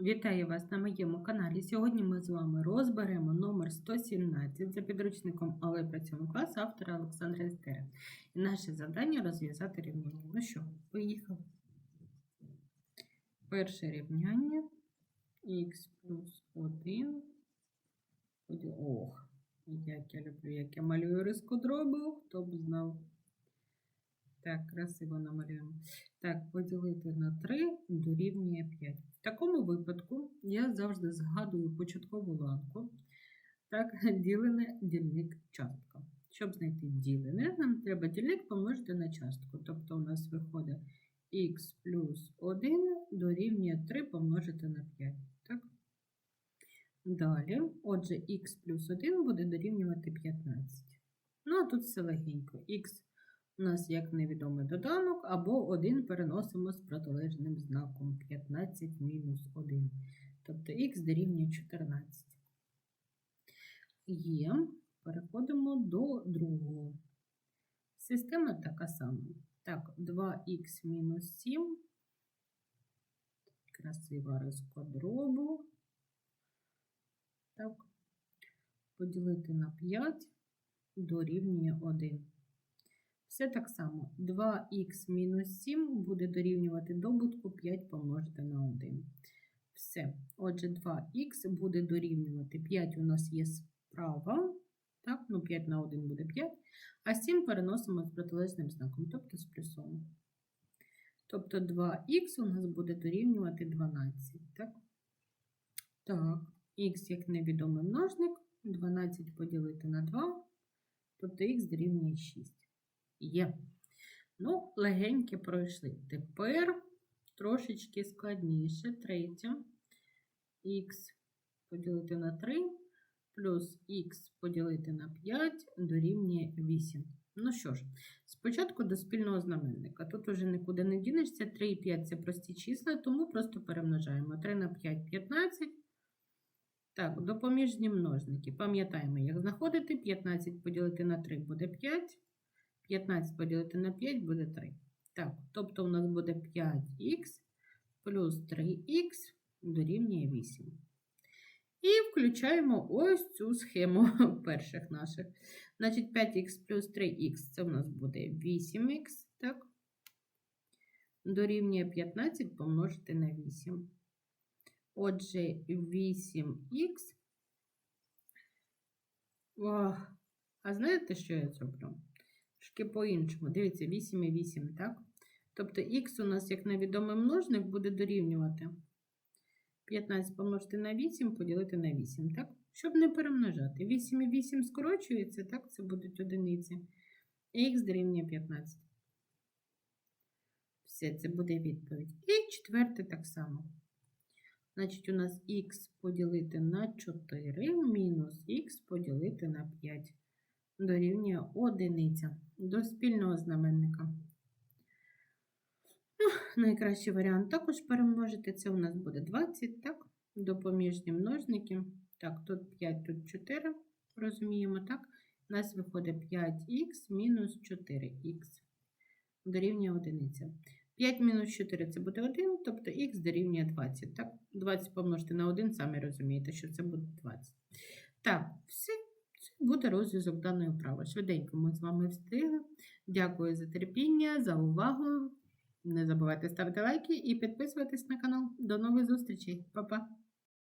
Вітаю вас на моєму каналі. Сьогодні ми з вами розберемо номер 117 за підручником Алебра 7 класу автора Олександра Естера. І наше завдання розв'язати рівняння. Ну що, поїхали. Перше рівняння х плюс 1. Ох, як я люблю, як я малюю риску дробу, хто б знав. Так, красиво намалюємо. Так, поділити на 3 дорівнює 5. В такому випадку я завжди згадую початкову ланку. Так, ділене дільник частка. Щоб знайти ділене, нам треба дільник помножити на частку. Тобто у нас виходить х плюс 1 дорівнює 3 помножити на 5. Так? Далі, отже, х плюс 1 буде дорівнювати 15. Ну, а тут все легенько. х у нас як невідомий доданок, або 1 переносимо з протилежним знаком 15 мінус 1. Тобто х дорівнює 14. Є. Переходимо до другого. Система така сама. Так, 2х мінус 7. Красива розквадробу. Так. Поділити на 5 дорівнює 1. Все так само. 2х мінус 7 буде дорівнювати добутку 5 помножити на 1. Все. Отже, 2х буде дорівнювати 5 у нас є справа. Так, ну 5 на 1 буде 5. А 7 переносимо з протилежним знаком, тобто з плюсом. Тобто 2х у нас буде дорівнювати 12. Так, так. х як невідомий множник. 12 поділити на 2, тобто х дорівнює 6. Є. Ну, легенькі пройшли. Тепер трошечки складніше. Третє. Х поділити на 3 плюс х поділити на 5 дорівнює 8. Ну що ж, спочатку до спільного знаменника. Тут уже нікуди не дінешся. 3 і 5 це прості числа, тому просто перемножаємо. 3 на 5 15. Так, допоміжні множники. Пам'ятаємо, як знаходити 15 поділити на 3 буде 5. 15 поділити на 5 буде 3. Так, тобто у нас буде 5х плюс 3х дорівнює 8. І включаємо ось цю схему перших наших. Значить, 5х плюс 3х це у нас буде 8х, так? Дорівнює 15 помножити на 8. Отже, 8х. О, а знаєте, що я зроблю? Трошки по-іншому. Дивіться, 8 і 8, так? Тобто х у нас, як невідомий множник, буде дорівнювати 15 помножити на 8, поділити на 8, так? Щоб не перемножати. 8 і 8 скорочується, так? Це будуть одиниці. І х дорівнює 15. Все, це буде відповідь. І четверте так само. Значить, у нас х поділити на 4 мінус х поділити на 5 дорівнює одиниця до спільного знаменника. Ну, найкращий варіант також перемножити. Це у нас буде 20, так? Допоміжні множники. Так, тут 5, тут 4, розуміємо, так? У нас виходить 5х мінус 4х дорівнює одиниця. 5 мінус 4 це буде 1, тобто х дорівнює 20. Так? 20 помножити на 1, самі розумієте, що це буде 20. Так, все. Буде розв'язок даної вправи. Швиденько ми з вами встигли. Дякую за терпіння, за увагу. Не забувайте ставити лайки і підписуватись на канал. До нових зустрічей. Па-па!